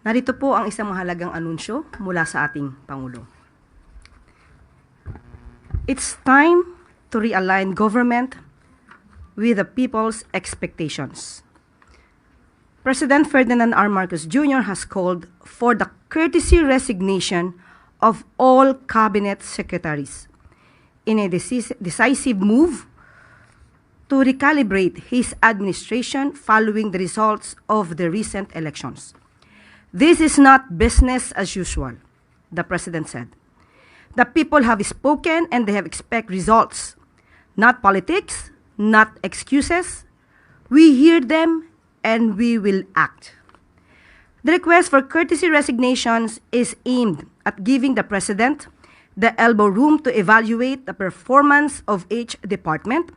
Narito po ang isang mahalagang anunsyo mula sa ating Pangulo. It's time to realign government with the people's expectations. President Ferdinand R. Marcos Jr. has called for the courtesy resignation of all cabinet secretaries in a decis- decisive move to recalibrate his administration following the results of the recent elections. This is not business as usual, the president said. The people have spoken and they have expect results, not politics, not excuses. We hear them and we will act. The request for courtesy resignations is aimed at giving the president the elbow room to evaluate the performance of each department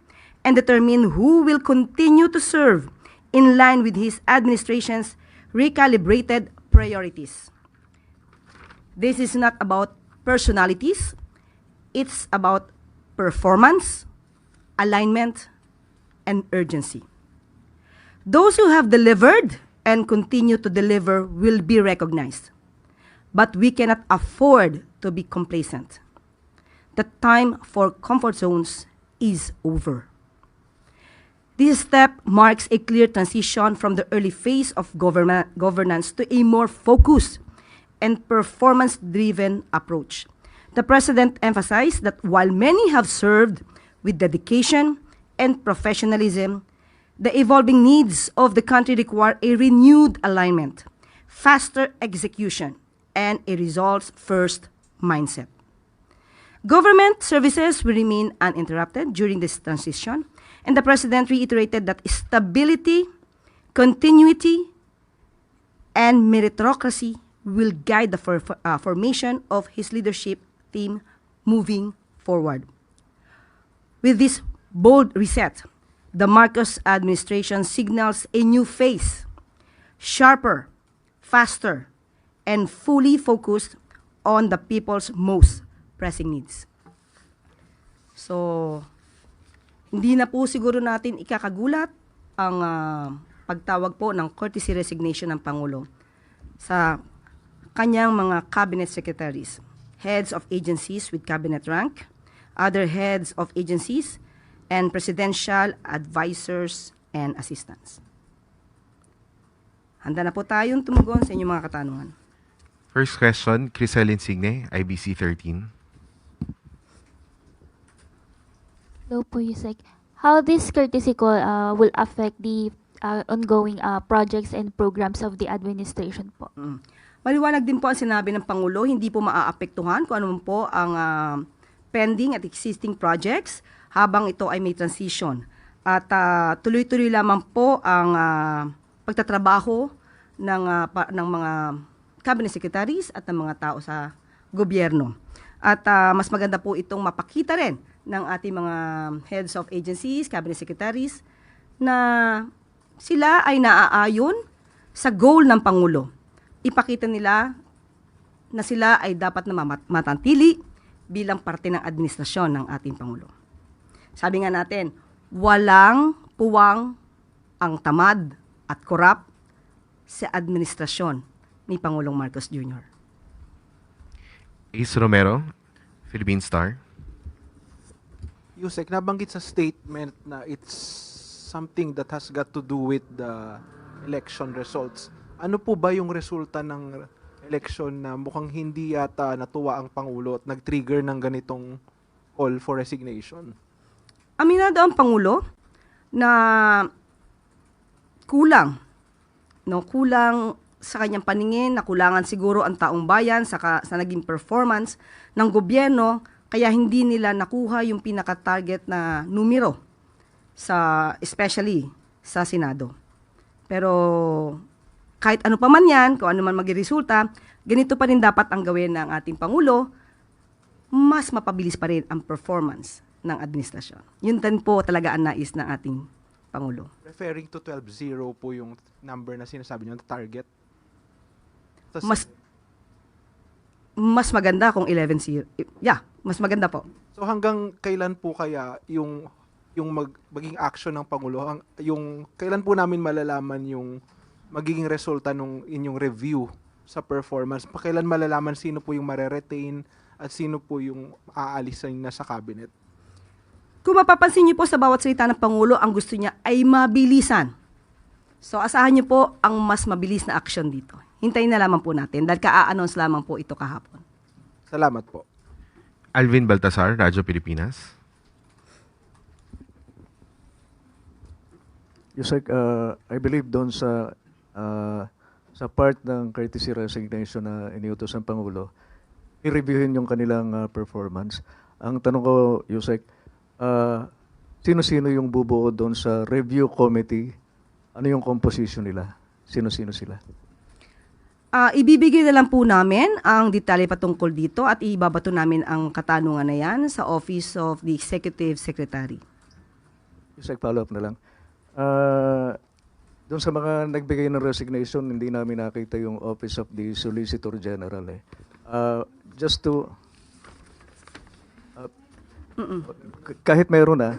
and determine who will continue to serve in line with his administration's recalibrated priorities. This is not about personalities, it's about performance, alignment, and urgency. Those who have delivered and continue to deliver will be recognized. But we cannot afford to be complacent. The time for comfort zones is over. This step marks a clear transition from the early phase of government, governance to a more focused and performance driven approach. The President emphasized that while many have served with dedication and professionalism, the evolving needs of the country require a renewed alignment, faster execution, and a results first mindset. Government services will remain uninterrupted during this transition, and the President reiterated that stability, continuity, and meritocracy will guide the for, uh, formation of his leadership team moving forward. With this bold reset, the Marcos administration signals a new phase, sharper, faster, and fully focused on the people's most pressing needs. So, hindi na po siguro natin ikakagulat ang ah, pagtawag po ng courtesy resignation ng Pangulo sa kanyang mga cabinet secretaries, heads of agencies with cabinet rank, other heads of agencies, and presidential advisors and assistants. Handa na po tayong tumugon sa inyong mga katanungan. First question, Crisel Insigne, IBC 13. Hello po, Yusek. How this courtesy call uh, will affect the uh, ongoing uh, projects and programs of the administration po? Mm. Maliwanag din po ang sinabi ng Pangulo, hindi po maaapektuhan kung ano man po ang ah, pending at existing projects habang ito ay may transition. At ah, tuloy-tuloy lamang po ang ah, pagtatrabaho ng, ah, pa- ng mga cabinet secretaries at ng mga tao sa gobyerno. At ah, mas maganda po itong mapakita rin ng ating mga heads of agencies, cabinet secretaries, na sila ay naaayon sa goal ng Pangulo. Ipakita nila na sila ay dapat na matantili bilang parte ng administrasyon ng ating Pangulo. Sabi nga natin, walang puwang ang tamad at korap sa administrasyon ni Pangulong Marcos Jr. Ace Romero, Philippine Star. Yusek, nabanggit sa statement na it's something that has got to do with the election results. Ano po ba yung resulta ng election na mukhang hindi yata natuwa ang Pangulo at nag-trigger ng ganitong call for resignation? Aminado ang Pangulo na kulang. No, kulang sa kanyang paningin, nakulangan siguro ang taong bayan sa, ka- sa naging performance ng gobyerno, kaya hindi nila nakuha yung pinaka-target na numero sa especially sa Senado. Pero kahit ano pa man yan, kung ano man maging resulta, ganito pa rin dapat ang gawin ng ating Pangulo, mas mapabilis pa rin ang performance ng administrasyon. Yun din po talaga ang nais ng ating Pangulo. Referring to 12-0 po yung number na sinasabi niyo, target. Tas- Mas mas maganda kung 11-0. Yeah, mas maganda po. So hanggang kailan po kaya yung yung mag, maging action ng pangulo ang yung kailan po namin malalaman yung magiging resulta nung inyong review sa performance? Pakailan malalaman sino po yung mareretain at sino po yung aalisin na sa cabinet? Kung mapapansin niyo po sa bawat salita ng Pangulo, ang gusto niya ay mabilisan. So asahan niyo po ang mas mabilis na action dito. Hintayin na lamang po natin dahil ka-announce lamang po ito kahapon. Salamat po. Alvin Baltasar, Radyo Pilipinas. Yusek, uh, I believe doon sa uh, sa part ng courtesy resignation na iniutos ng Pangulo, i-reviewin yung kanilang uh, performance. Ang tanong ko, Yusek, uh, sino-sino yung bubuo doon sa review committee? Ano yung composition nila? Sino-sino sila? Ah, ibibigay na lang po namin ang detalye patungkol dito at ibabato namin ang katanungan na yan sa Office of the Executive Secretary. Yusek, follow-up na lang. Uh, doon sa mga nagbigay ng resignation, hindi namin nakita yung Office of the Solicitor General. Eh. Uh, just to... uh, kahit mayroon na,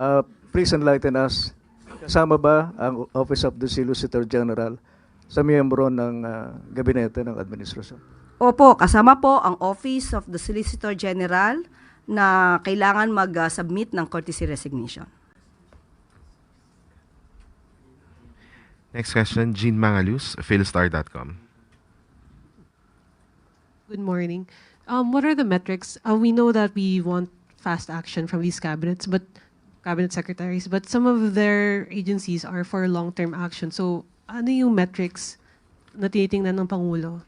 uh, please enlighten us. Kasama ba ang Office of the Solicitor General sa miyembro ng uh, gabinete ng administrasyon? Opo, kasama po ang Office of the Solicitor General na kailangan mag-submit ng courtesy resignation. Next question, Jean Mangalus, philstar.com. Good morning. Um, what are the metrics? Uh, we know that we want fast action from these cabinets, but cabinet secretaries, but some of their agencies are for long-term action. So, ano yung metrics na tinitingnan ng Pangulo?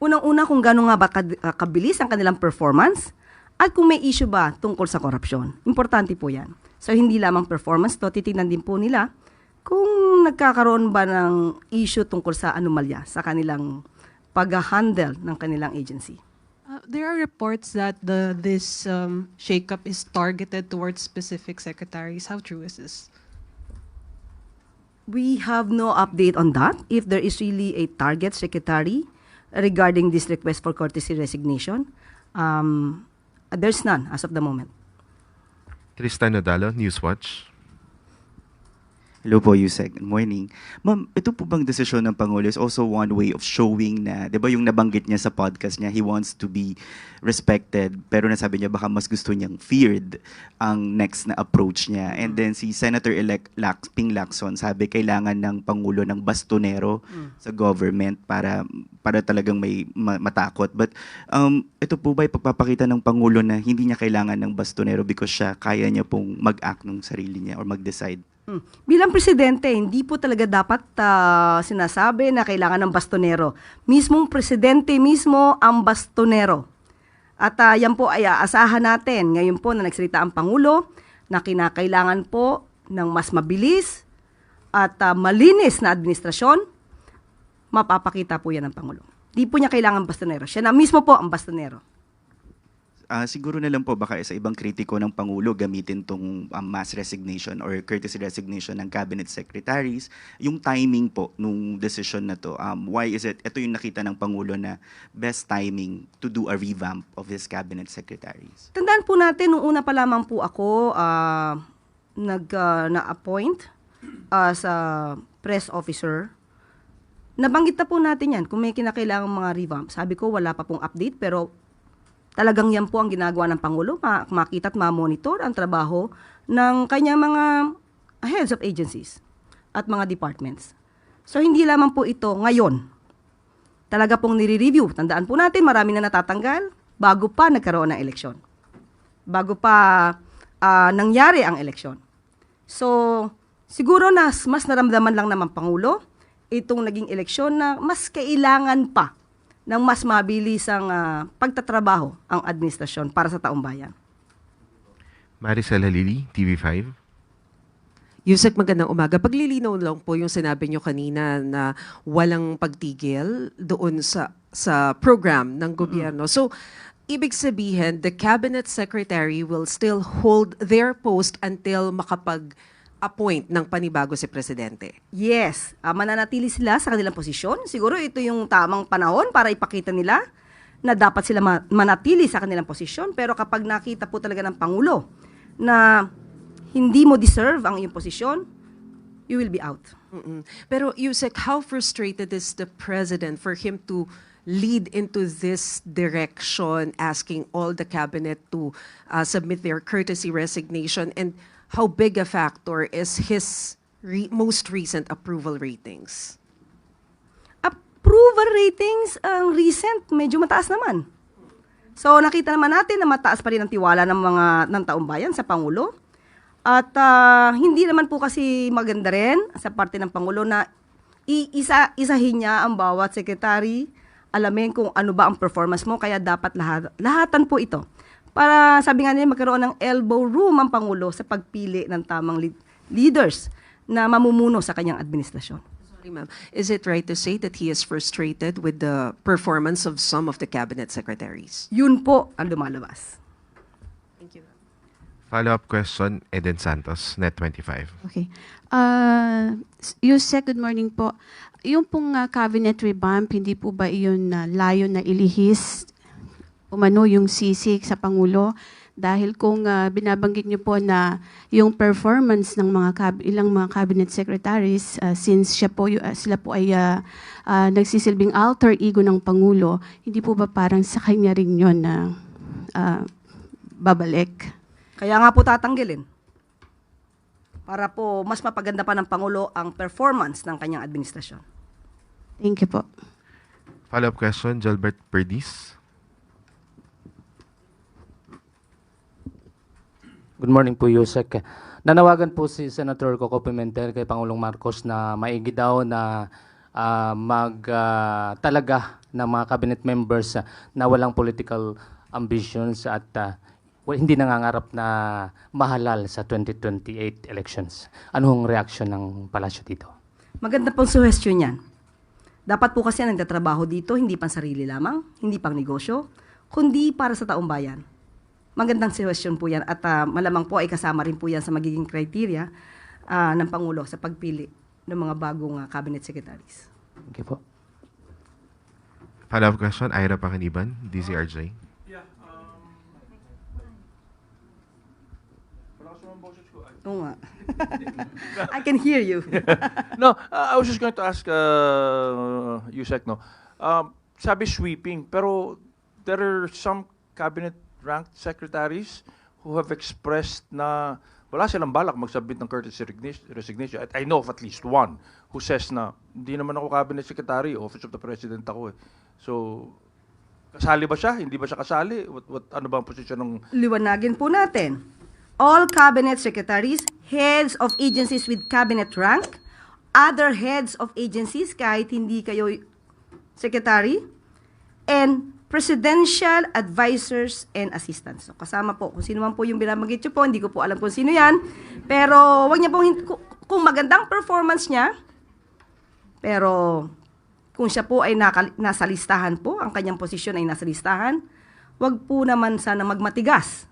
Unang-una kung gano'n nga ba ah, kabilis ang kanilang performance at kung may issue ba tungkol sa korupsyon. Importante po yan. So hindi lamang performance to, titignan din po nila kung nagkakaroon ba ng issue tungkol sa anomalya sa kanilang pag-handle ng kanilang agency. Uh, there are reports that the this um, shakeup is targeted towards specific secretaries. How true is this? We have no update on that. If there is really a target secretary regarding this request for courtesy resignation, um, there's none as of the moment. Tristan Nadalo, Newswatch. Hello po, Yusek. Good morning. Ma'am, ito po bang desisyon ng Pangulo is also one way of showing na, di ba yung nabanggit niya sa podcast niya, he wants to be respected, pero nasabi niya baka mas gusto niyang feared ang next na approach niya. And then si Senator-elect Lax, Ping Lacson, sabi kailangan ng Pangulo ng bastonero sa government para para talagang may ma- matakot. But um, ito po ba pagpapakita ng Pangulo na hindi niya kailangan ng bastonero because siya kaya niya pong mag-act ng sarili niya or mag-decide? Hmm. Bilang presidente, hindi po talaga dapat ah, sinasabi na kailangan ng bastonero. Mismong presidente mismo ang bastonero. At ah, yan po ay aasahan natin. Ngayon po na nagsalita ang Pangulo na kinakailangan po ng mas mabilis at ah, malinis na administrasyon, mapapakita po yan ng Pangulo. Di po niya kailangan bastonero. Siya na mismo po ang bastonero. Ah, siguro na lang po baka sa ibang kritiko ng Pangulo gamitin tong um, mass resignation or courtesy resignation ng cabinet secretaries. Yung timing po nung decision na to, um, why is it, ito yung nakita ng Pangulo na best timing to do a revamp of his cabinet secretaries. Tandaan po natin, nung una pa lamang po ako ah, nag, ah, na-appoint as a press officer, nabanggit na po natin yan kung may kinakailangan mga revamp. Sabi ko, wala pa pong update, pero talagang yan po ang ginagawa ng Pangulo, ma- makita at ma-monitor ang trabaho ng kanyang mga heads of agencies at mga departments. So, hindi lamang po ito ngayon. Talaga pong nire-review. Tandaan po natin, marami na natatanggal bago pa nagkaroon ng eleksyon. Bago pa ah, nangyari ang eleksyon. So, siguro na mas naramdaman lang naman Pangulo itong naging eleksyon na mas kailangan pa ng mas mabilis ang ah, pagtatrabaho ang administrasyon para sa taong bayan. Maricel Halili, TV5. Yusek, magandang umaga. Paglilinaw lang po yung sinabi nyo kanina na walang pagtigil doon sa sa program ng gobyerno. So, ibig sabihin, the cabinet secretary will still hold their post until makapag-appoint ng panibago si presidente. Yes, ah, mananatili sila sa kanilang posisyon. Siguro ito yung tamang panahon para ipakita nila na dapat sila ma- manatili sa kanilang posisyon. Pero kapag nakita po talaga ng Pangulo na hindi mo deserve ang iyong posisyon, you will be out. Mm-mm. Pero Yusek, how frustrated is the president for him to lead into this direction, asking all the cabinet to uh, submit their courtesy resignation, and how big a factor is his re- most recent approval ratings? Approval ratings, ang recent, medyo mataas naman. So nakita naman natin na mataas pa rin ang tiwala ng mga ng taong bayan sa Pangulo. At ah, hindi naman po kasi maganda rin sa parte ng Pangulo na iisa isahin niya ang bawat secretary, alamin kung ano ba ang performance mo, kaya dapat lahat, lahatan po ito. Para sabi nga nila magkaroon ng elbow room ang Pangulo sa pagpili ng tamang lead- leaders na mamumuno sa kanyang administrasyon. Sorry, ma'am. Is it right to say that he is frustrated with the performance of some of the cabinet secretaries? Yun po ang lumalabas. Thank you. Follow-up question, Eden Santos, Net25. Okay. Uh, Yusek, good morning po. Yung pong uh, cabinet revamp, hindi po ba iyon na layo na ilihis umano yung sisig sa Pangulo? Dahil kung uh, binabanggit niyo po na yung performance ng mga cab- ilang mga cabinet secretaries uh, since siya po uh, sila po ay uh, uh, nagsisilbing alter ego ng pangulo, hindi po ba parang sa kanya rin 'yon na uh, babalik? Kaya nga po tatanggalin. Para po mas mapaganda pa ng Pangulo ang performance ng kanyang administrasyon. Thank you po. Follow-up question, Gilbert Perdis. Good morning po, Yusek. Nanawagan po si Senator Coco Pimentel kay Pangulong Marcos na maigi daw na ah, mag ah, talaga ng mga cabinet members na walang political ambitions at ah, wa- hindi nangangarap na mahalal sa 2028 elections. Anong reaction ng palasyo dito? Maganda pong suhestyon yan. Dapat po kasi ang nagtatrabaho dito, hindi pang sarili lamang, hindi pang negosyo, kundi para sa taong bayan. Magandang suhestyon po yan at ah, malamang po ay kasama rin po yan sa magiging criteria ah, ng Pangulo sa pagpili ng mga bagong ah, cabinet secretaries. Thank you po. Follow-up question, Ira Pakaniban, DCRJ. Oo nga. I can hear you. no, uh, I was just going to ask uh, Yusek, no. Um, sabi sweeping, pero there are some cabinet ranked secretaries who have expressed na wala silang balak magsabit ng courtesy resignation. At I know of at least one who says na hindi naman ako cabinet secretary, office of the president ako eh. So, kasali ba siya? Hindi ba siya kasali? What, what, ano ba ang posisyon ng Liwanagin po natin. All cabinet secretaries, heads of agencies with cabinet rank, other heads of agencies kahit hindi kayo secretary, and presidential advisors and assistants. So, kasama po, kung sino man po yung binabanggit po, hindi ko po alam kung sino yan, pero wag niya po, hin- ku- kung magandang performance niya, pero kung siya po ay naka, nasa listahan po, ang kanyang posisyon ay nasa listahan, wag po naman sana magmatigas,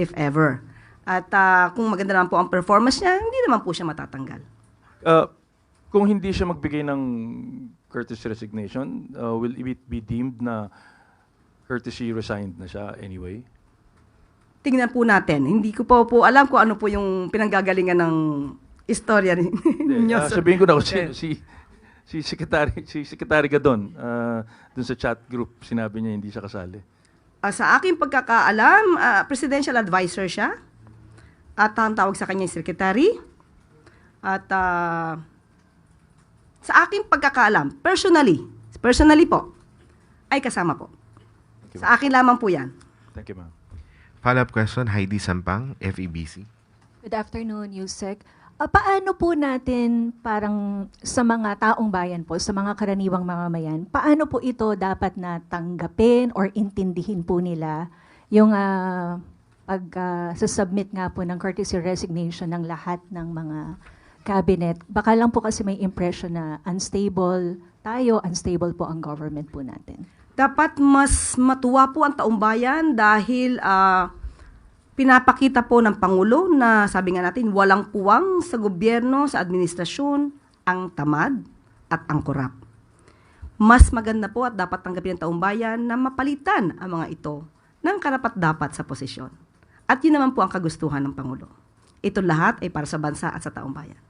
if ever. At ah, kung maganda naman po ang performance niya, hindi naman po siya matatanggal. Uh, kung hindi siya magbigay ng courtesy resignation, uh, will it be deemed na courtesy resigned na siya anyway? Tingnan po natin. Hindi ko po po alam kung ano po yung pinanggagalingan ng istorya ninyo. ah, sir. sabihin ko na kung si, si, si Secretary, si Secretary Gadon, uh, dun sa chat group, sinabi niya hindi siya kasali. Ah, sa aking pagkakaalam, ah, presidential advisor siya. At ang tawag sa kanya secretary. At ah, sa aking pagkakaalam, personally, personally po, ay kasama po. You. Sa akin lamang po yan. Thank you, ma'am. Follow-up question, Heidi Sampang, FEBC. Good afternoon, Yusek. Ah, paano po natin parang sa mga taong bayan po, sa mga karaniwang mamamayan, paano po ito dapat na tanggapin or intindihin po nila yung ah, pag ah, submit nga po ng courtesy resignation ng lahat ng mga cabinet. Baka lang po kasi may impression na unstable tayo, unstable po ang government po natin. Dapat mas matuwa po ang taong bayan dahil ah, pinapakita po ng Pangulo na sabi nga natin walang puwang sa gobyerno, sa administrasyon, ang tamad at ang korap. Mas maganda po at dapat tanggapin ng taong bayan na mapalitan ang mga ito ng karapat-dapat sa posisyon. At yun naman po ang kagustuhan ng Pangulo. Ito lahat ay para sa bansa at sa taong bayan.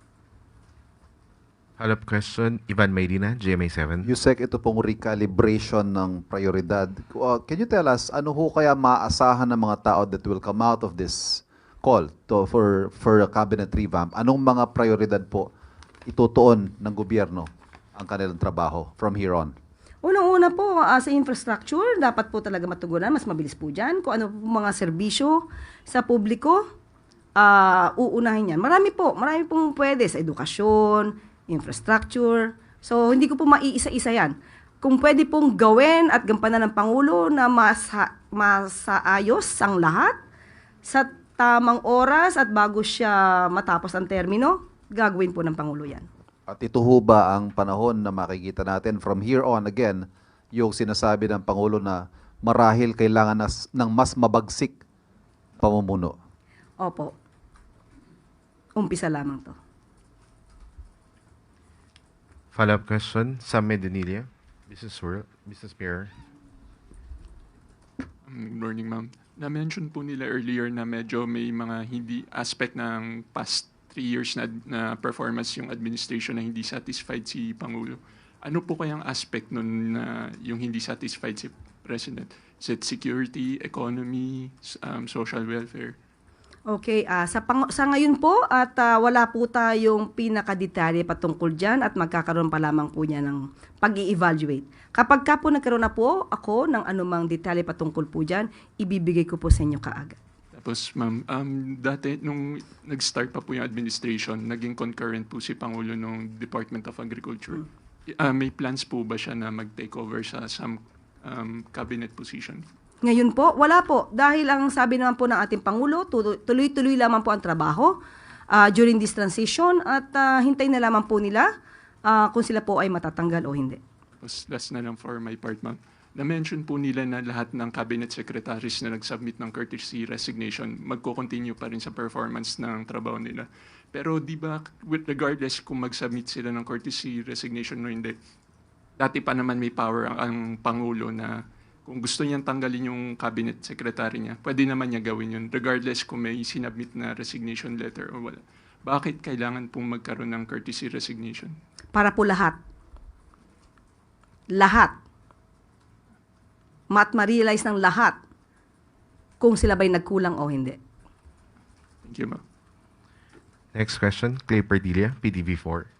Follow-up question, Ivan Maydina, GMA7. Yusek, ito pong recalibration ng prioridad. Uh, can you tell us, ano ho kaya maasahan ng mga tao that will come out of this call to, for, for a cabinet revamp? Anong mga prioridad po itutuon ng gobyerno ang kanilang trabaho from here on? Unang-una po, ah, sa infrastructure, dapat po talaga matugunan, mas mabilis po dyan. Kung ano po mga serbisyo sa publiko, ah, uunahin yan. Marami po, marami pong pwede sa edukasyon, infrastructure. So, hindi ko po maiisa-isa yan. Kung pwede pong gawin at gampanan ng Pangulo na masa, masaayos ang lahat sa tamang oras at bago siya matapos ang termino, gagawin po ng Pangulo yan. At ito ho ba ang panahon na makikita natin from here on again, yung sinasabi ng Pangulo na marahil kailangan nas, ng mas mabagsik pamumuno? Opo. Umpisa lamang to. Follow-up question, Sam Medinilla, Business World, Business Mirror. Good morning, ma'am. Na-mention po nila earlier na medyo may mga hindi aspect ng past three years na, na performance yung administration na hindi satisfied si Pangulo. Ano po kayang aspect nun na yung hindi satisfied si President? Is it security, economy, um, social welfare? Okay, ah sa, pang- sa ngayon po at ah, wala po tayong pinakadetalye patungkol dyan at magkakaroon pa lamang po niya ng pag evaluate Kapag ka po nagkaroon na po ako ng anumang detalye patungkol po dyan, ibibigay ko po sa inyo kaagad. Tapos, ma'am, um, dati nung nag-start pa po yung administration, naging concurrent po si Pangulo ng Department of Agriculture. Ah, may plans po ba siya na mag-take over sa some um, cabinet position? Ngayon po, wala po. Dahil ang sabi naman po ng ating Pangulo, tuloy- tuloy-tuloy lamang po ang trabaho ah, during this transition at ah, hintayin na lamang po nila ah, kung sila po ay matatanggal o hindi. Last na lang for my part, ma'am. Na-mention po nila na lahat ng cabinet secretaries na nag-submit ng courtesy resignation magko-continue pa rin sa performance ng trabaho nila. Pero di ba, with regardless kung mag-submit sila ng courtesy resignation o hindi, dati pa naman may power ang, ang Pangulo na kung gusto niyang tanggalin yung cabinet secretary niya, pwede naman niya gawin yun, regardless kung may sinabmit na resignation letter o wala. Bakit kailangan pong magkaroon ng courtesy resignation? Para po lahat. Lahat. Mat ma-realize ng lahat kung sila ba'y nagkulang o hindi. Thank you, ma'am. Next question, Clay Perdilla, PDV4.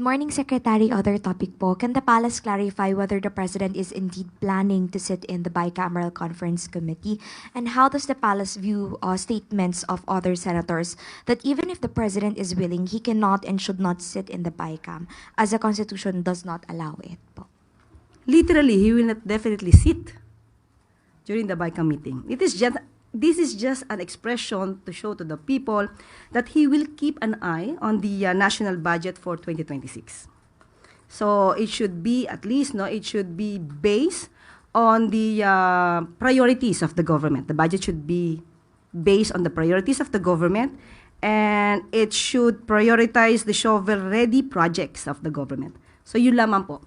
Morning, Secretary. Other topic po. Can the palace clarify whether the president is indeed planning to sit in the bicameral conference committee? And how does the palace view uh, statements of other senators that even if the president is willing, he cannot and should not sit in the bicam as the constitution does not allow it po? Literally, he will not definitely sit during the BICAM meeting. It is just, this is just an expression to show to the people that he will keep an eye on the uh, national budget for 2026. So it should be at least no, it should be based on the uh, priorities of the government. The budget should be based on the priorities of the government, and it should prioritize the shovel-ready projects of the government. So yun lamang po.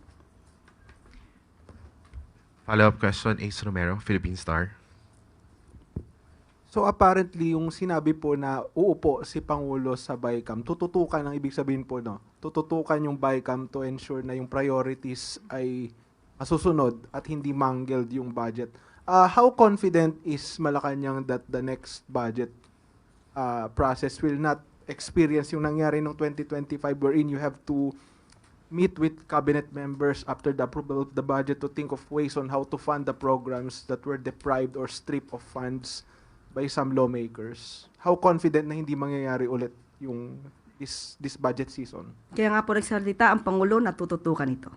Follow-up question, Ace Romero, Philippine Star. So apparently yung sinabi po na uupo si Pangulo sa BICAM, tututukan ang ibig sabihin po no. Tututukan yung BICAM to ensure na yung priorities ay masusunod at hindi mangled yung budget. Uh, how confident is Malacanang that the next budget uh, process will not experience yung nangyari nung 2025 wherein you have to meet with cabinet members after the approval of the budget to think of ways on how to fund the programs that were deprived or stripped of funds by some lawmakers. How confident na hindi mangyayari ulit yung this this budget season? Kaya nga po nagsalita ang Pangulo na tututukan ito.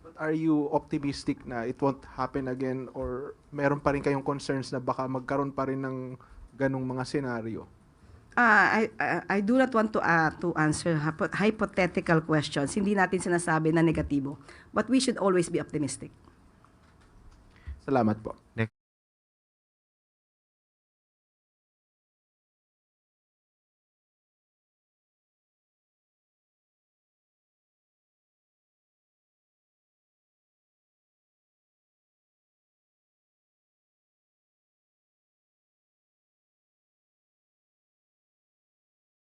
But are you optimistic na it won't happen again or meron pa rin kayong concerns na baka magkaroon pa rin ng ganong mga senaryo? Ah, I, I, I do not want to uh, to answer hypo- hypothetical questions. Hindi natin sinasabi na negatibo. But we should always be optimistic. Salamat po. Next